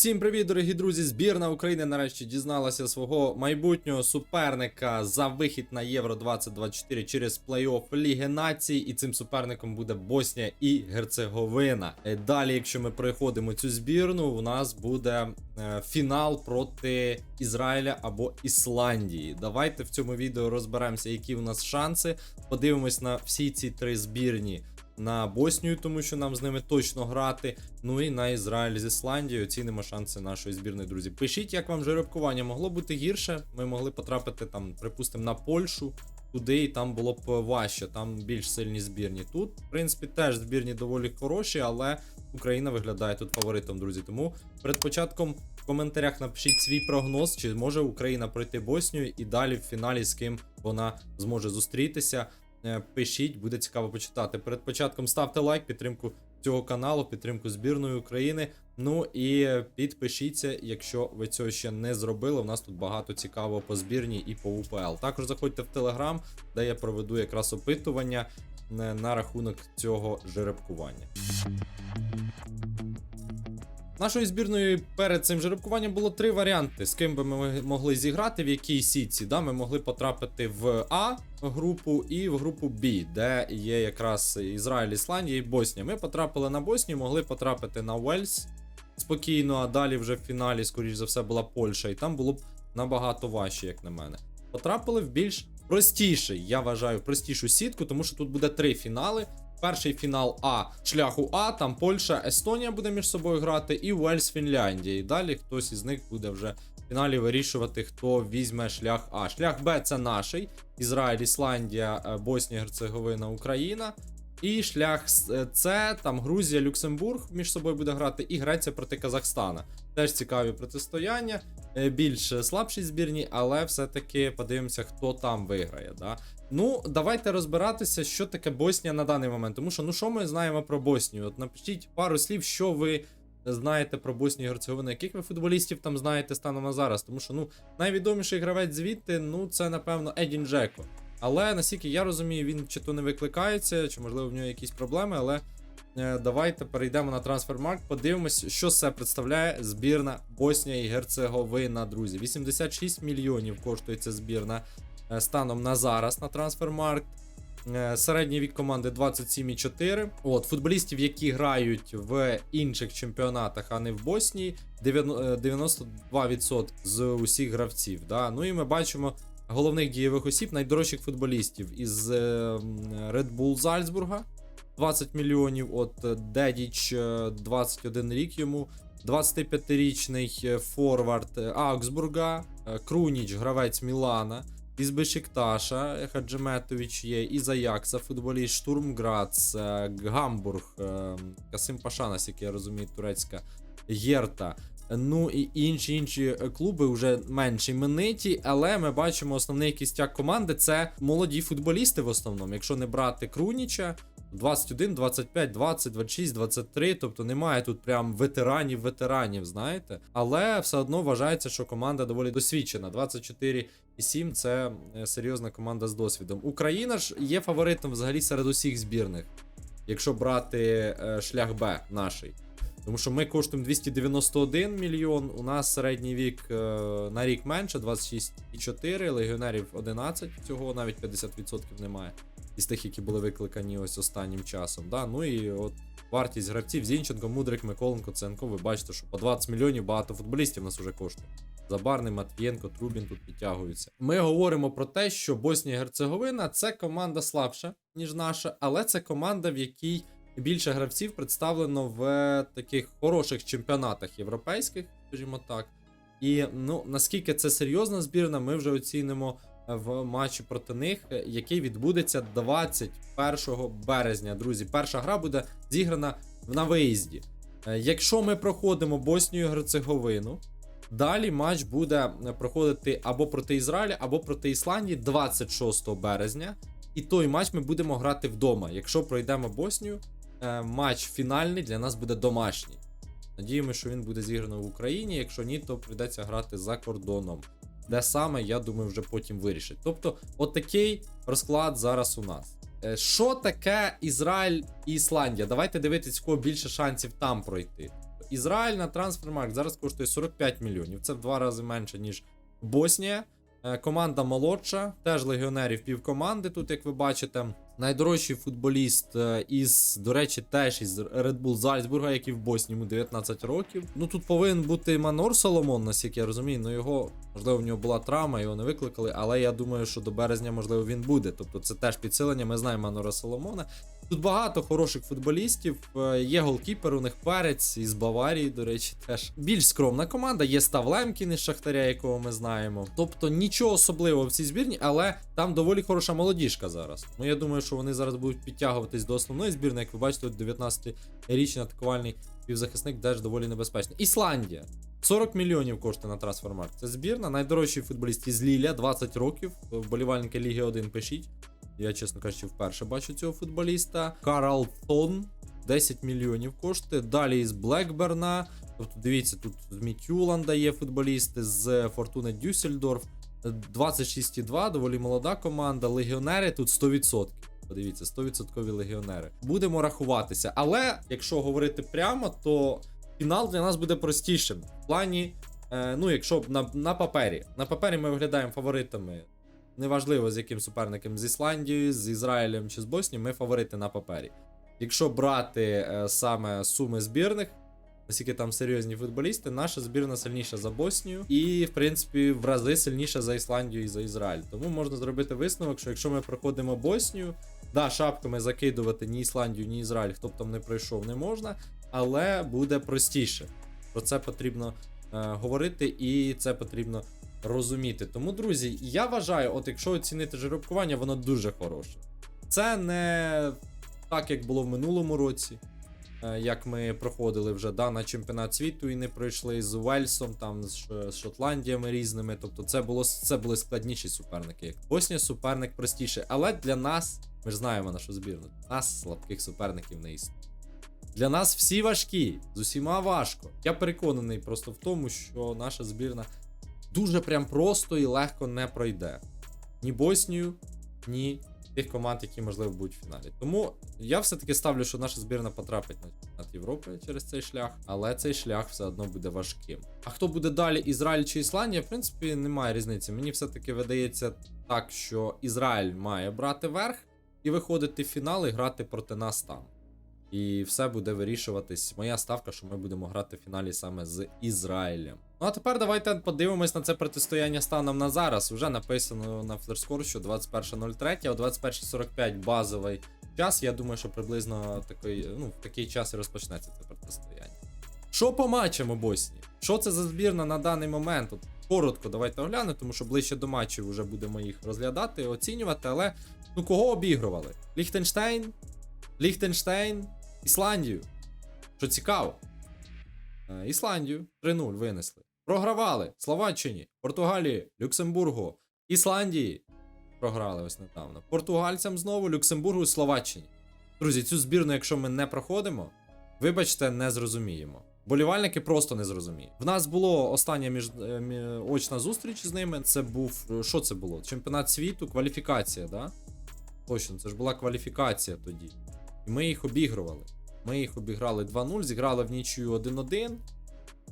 Всім привіт, дорогі друзі! Збірна України нарешті дізналася свого майбутнього суперника за вихід на Євро 2024 через плей-офф Ліги Націй. І цим суперником буде Боснія і Герцеговина. Е, Далі, якщо ми проходимо цю збірну, у нас буде е, фінал проти Ізраїля або Ісландії. Давайте в цьому відео розберемося, які у нас шанси. Подивимось на всі ці три збірні на Боснію, тому що нам з ними точно грати. Ну і на Ізраїль з Ісландією оцінимо шанси нашої збірної, друзі. Пишіть, як вам жеребкування могло бути гірше. Ми могли потрапити там, припустимо, на Польщу. Туди і там було б важче, там більш сильні збірні. Тут, в принципі, теж збірні доволі хороші, але Україна виглядає тут фаворитом, друзі. Тому перед початком в коментарях напишіть свій прогноз, чи зможе Україна пройти Боснію і далі в фіналі з ким вона зможе зустрітися. Е, Пишіть, буде цікаво почитати. Перед початком ставте лайк, підтримку цього каналу, підтримку збірної України. Ну і підпишіться, якщо ви цього ще не зробили. У нас тут багато цікавого по збірні і по УПЛ. Також заходьте в Телеграм, де я проведу якраз опитування е, на рахунок цього жеребкування. Нашої збірної перед цим жеребкуванням було три варіанти, з ким би ми могли зіграти, в якій сітці. Да, ми могли потрапити в А групу і в групу Б, де є якраз Ізраїль, Ісландія і Боснія. Ми потрапили на Боснію, могли потрапити на Уельс спокійно, а далі вже в фіналі, скоріш за все, була Польща, і там було б набагато важче, як на мене. Потрапили в більш простіший, я вважаю, простішу сітку, тому що тут буде три фінали. Перший фінал А шляху А, там Польща, Естонія буде між собою грати, і Уельс Фінляндія. І далі хтось із них буде вже в фіналі вирішувати, хто візьме шлях А. Шлях Б це наший. Ізраїль, Ісландія, е, Боснія, Герцеговина, Україна. І шлях С- е, там Грузія, Люксембург між собою буде грати, і Греція проти Казахстана. Теж цікаві протистояння, е, більш слабші збірні, але все-таки подивимося, хто там виграє. Да? Ну, давайте розбиратися, що таке Боснія на даний момент. Тому що, ну що ми знаємо про Боснію? От напишіть пару слів, що ви знаєте про Боснію і Герцеговину, яких ви футболістів там знаєте станом на зараз. Тому що ну, найвідоміший гравець звідти, ну, це, напевно, Едін Джеко. Але наскільки я розумію, він чи то не викликається, чи можливо в нього якісь проблеми, але. е, Давайте перейдемо на трансфермаркт, подивимось, що це представляє збірна Боснія і Герцеговина, друзі. 86 мільйонів коштує ця збірна е, станом на зараз на трансфермаркт. Е, Середній вік команди 27,4. От, футболістів, які грають в інших чемпіонатах, а не в Боснії, 90 е, 92% з усіх гравців. Да? Ну і ми бачимо головних дієвих осіб, найдорожчих футболістів із е, Red Bull Зальцбурга. 20 мільйонів. От е, Дедіч, е, 21 рік йому. 25-річний е, форвард Аугсбурга, Круніч, гравець Мілана. Із Бешикташа Хаджиметович є, із Аякса, футболіст Штурмграц, Гамбург, Касим Паша, наскільки я розумію, турецька Єрта. Ну і інші інші е, клуби вже менш імениті, але ми бачимо основний кістяк команди це молоді футболісти в основному. Якщо не брати Круніча, 21, 25, 20, 26, 23. Тобто немає тут прям ветеранів, ветеранів, знаєте. Але все одно вважається, що команда доволі досвідчена. 24-7 це е, серйозна команда з досвідом. Україна ж є фаворитом взагалі серед усіх збірних, якщо брати е, шлях Б наший. Тому що ми коштуємо 291 мільйон. У нас середній вік е, на рік менше, 26,4, легіонерів 11, цього навіть 50% немає. Із тих, які були викликані ось останнім часом. Да? Ну і от вартість гравців Зінченко, Мудрик, Миколенко, Ценко. Ви бачите, що по 20 мільйонів багато футболістів у нас вже коштує. Забарний, Матвієнко, Трубін тут підтягуються. Ми говоримо про те, що Боснія і Герцеговина це команда слабша, ніж наша, але це команда, в якій більше гравців представлено в таких хороших чемпіонатах європейських, скажімо так. І ну наскільки це серйозна збірна, ми вже оцінимо в матчі проти них, е, який відбудеться 21 березня. Друзі, перша гра буде зіграна на виїзді. Е, Якщо ми проходимо Боснію Герцеговину, далі матч буде е, проходити або проти Ізраїля, або проти Ісландії 26 березня. І той матч ми будемо грати вдома. Якщо пройдемо Боснію, е, матч фінальний для нас буде домашній. Надіємося, що він буде зіграно в Україні. Якщо ні, то прийдеться грати за кордоном. Де саме, я думаю, вже потім вирішить. Тобто, отакий розклад зараз у нас. Е, Що таке Ізраїль і Ісландія? Давайте дивитись, кого більше шансів там пройти. Ізраїль на трансфермаркт зараз коштує 45 мільйонів. Це в два рази менше, ніж Боснія. Е, Команда молодша, теж легіонерів півкоманди. Тут, як ви бачите, найдорожчий футболіст е, із, до речі, теж із Red Bull Зальцбурга, який в Боснії йому 19 років. Ну тут повинен бути Манор Соломон, наскільки я розумію. Ну його, можливо, в нього була травма, його не викликали, але я думаю, що до березня, можливо, він буде. Тобто це теж підсилення. Ми знаємо Манора Соломона. Тут багато хороших футболістів. е, Є голкіпер, у них перець із Баварії, до речі, теж більш скромна команда. Є Став Лемкін із Шахтаря, якого ми знаємо. Тобто нічого особливого в цій збірні, але там доволі хороша молодіжка зараз. Ну я думаю, що вони зараз будуть підтягуватись до основної збірної. Як ви бачите, 19-річний атакувальний півзахисник теж доволі небезпечний. Ісландія. 40 мільйонів коштує на трансфермаркт. Це збірна. Найдорожчий футболіст із Ліля, 20 років. Вболівальники Ліги 1 пишіть. Я, чесно кажучи, вперше бачу цього футболіста. Карлтон 10 мільйонів коштує. Далі із Блекберна. Тобто, дивіться, тут з Мітюланда є футболісти з Фортуни Дюссельдорф. 26,2, доволі молода команда. Легіонери тут 100%. Подивіться, 100% легіонери. Будемо рахуватися. Але якщо говорити прямо, то фінал для нас буде простішим. В плані, е, ну, якщо на, на папері. На папері ми виглядаємо фаворитами. Неважливо, з яким суперником з Ісландією, з Ізраїлем чи з Боснією, ми фаворити на папері. Якщо брати е, саме суми збірних, оскільки там серйозні футболісти, наша збірна сильніша за Боснію і, в принципі, в рази сильніша за Ісландію і за Ізраїль. Тому можна зробити висновок, що якщо ми проходимо Боснію, да, шапками закидувати ні Ісландію, ні Ізраїль, хто б там не пройшов, не можна, але буде простіше. Про це потрібно е, говорити, і це потрібно розуміти. Тому, друзі, я вважаю, от якщо оцінити жеребкування, воно дуже хороше. Це не так, як було в минулому році, е, як ми проходили вже да, на чемпіонат світу і не пройшли з Уельсом, там з, Шотландіями різними. Тобто, це було це були складніші суперники. Як Боснія суперник простіший. Але для нас, ми ж знаємо нашу збірну, для нас слабких суперників не існує. Для нас всі важкі, з усіма важко. Я переконаний просто в тому, що наша збірна дуже прям просто і легко не пройде. Ні Боснію, ні тих команд, які, можливо, будуть в фіналі. Тому я все-таки ставлю, що наша збірна потрапить на Європи через цей шлях, але цей шлях все одно буде важким. А хто буде далі, Ізраїль чи Ісландія, в принципі, немає різниці. Мені все-таки видається так, що Ізраїль має брати верх і виходити в фінал і грати проти нас там. І все буде вирішуватись. Моя ставка, що ми будемо грати в фіналі саме з Ізраїлем. Ну а тепер давайте подивимось на це протистояння станом на зараз. Уже написано на флешскор, що 21.03, о 21.45 базовий час. Я думаю, що приблизно такий, ну, в такий час і розпочнеться це протистояння. Що по матчам у Боснії? Що це за збірна на даний момент? От коротко давайте оглянемо, тому що ближче до матчів вже будемо їх розглядати, оцінювати. Але ну кого обігрували? Ліхтенштейн, Ліхтенштейн, Ісландію. Що цікаво. Е, Ісландію 3-0 винесли. Програвали Словаччині, Португалії, Люксембургу, Ісландії. Програли ось недавно. Португальцям знову, Люксембургу, Словаччині. Друзі, цю збірну, якщо ми не проходимо, вибачте, не зрозуміємо. Болівальники просто не зрозуміють. В нас було остання між, е, очна зустріч з ними. Це був. е, Що це було? Чемпіонат світу, кваліфікація, да? Точно, це ж була кваліфікація тоді. І ми їх обігрували. Ми їх обіграли 2-0, зіграли в нічию 1-1.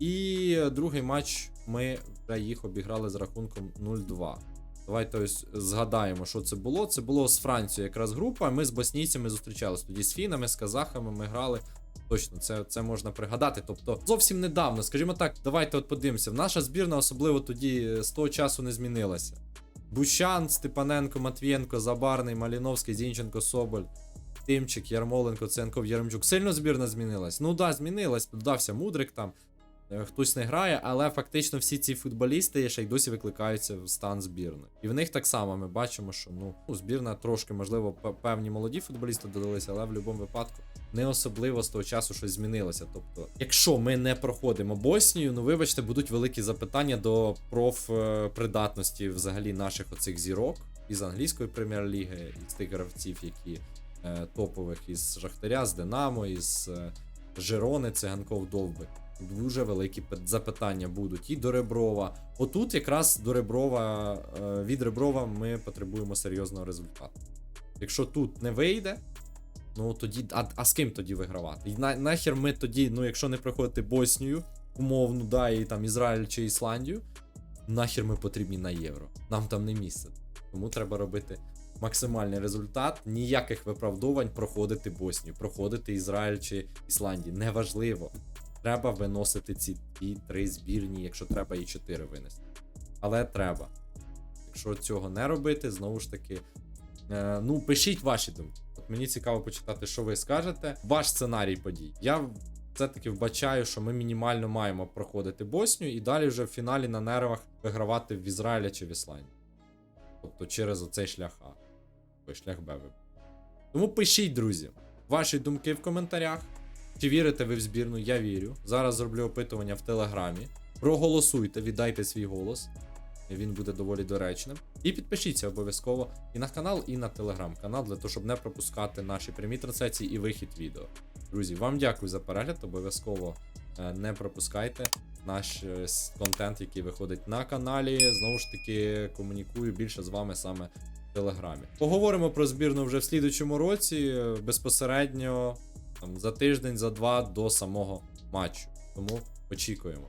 І другий матч ми вже їх обіграли з рахунком 0-2. Давайте ось згадаємо, що це було. Це було з Францією якраз група. Ми з боснійцями зустрічалися. Тоді з фінами, з казахами ми грали. Точно, це, це можна пригадати. Тобто, зовсім недавно, скажімо так, давайте от подивимося. Наша збірна особливо тоді з того часу не змінилася. Бущан, Степаненко, Матвієнко, Забарний, Маліновський, Зінченко, Соболь, Тимчик, Ярмоленко, Ценков, Яремчук. Сильно збірна змінилась? Ну да, змінилась. Додався Мудрик там. е, Хтось не грає, але фактично всі ці футболісти ще й досі викликаються в стан збірної. І в них так само ми бачимо, що ну, ну, збірна трошки, можливо, певні молоді футболісти додалися, але в будь-якому випадку не особливо з того часу щось змінилося. Тобто, якщо ми не проходимо Боснію, ну вибачте, будуть великі запитання до профпридатності взагалі наших оцих зірок із англійської прем'єр-ліги, із тих гравців, які е, топових із Шахтаря, з Динамо, із е, Жирони, Циганков, Довби. Дуже великі запитання будуть і до Реброва. Отут якраз до Реброва, е, від Реброва ми потребуємо серйозного результату. Якщо тут не вийде, Ну тоді, а, а з ким тоді вигравати? І на, нахер ми тоді, ну якщо не проходити Боснію, умовну, да, і там Ізраїль чи Ісландію, нахер ми потрібні на євро. Нам там не місце. Тому треба робити максимальний результат, ніяких виправдувань проходити Боснію, проходити Ізраїль чи Ісландію. Неважливо. Треба виносити ці три збірні, якщо треба, і чотири винести. Але треба. Якщо цього не робити, знову ж таки. Е, ну, пишіть ваші думки. От мені цікаво почитати, що ви скажете. Ваш сценарій подій. Я все-таки вбачаю, що ми мінімально маємо проходити Боснію і далі вже в фіналі на нервах вигравати в Ізраїлі чи в Ісландії. Тобто через оцей шлях А. Ой, шлях Б. Тому пишіть, друзі, ваші думки в коментарях. Чи вірите ви в збірну? Я вірю. Зараз зроблю опитування в Телеграмі. Проголосуйте, віддайте свій голос. Він буде доволі доречним. І підпишіться обов'язково і на канал, і на телеграм-канал, для того, щоб не пропускати наші прямі трансляції і вихід відео. Друзі, вам дякую за перегляд. Обов'язково е, не пропускайте наш е, контент, який виходить на каналі. Знову ж таки, комунікую більше з вами саме телеграмі. Поговоримо про збірну вже в слідучому році, безпосередньо там, за тиждень, за два до самого матчу. Тому очікуємо.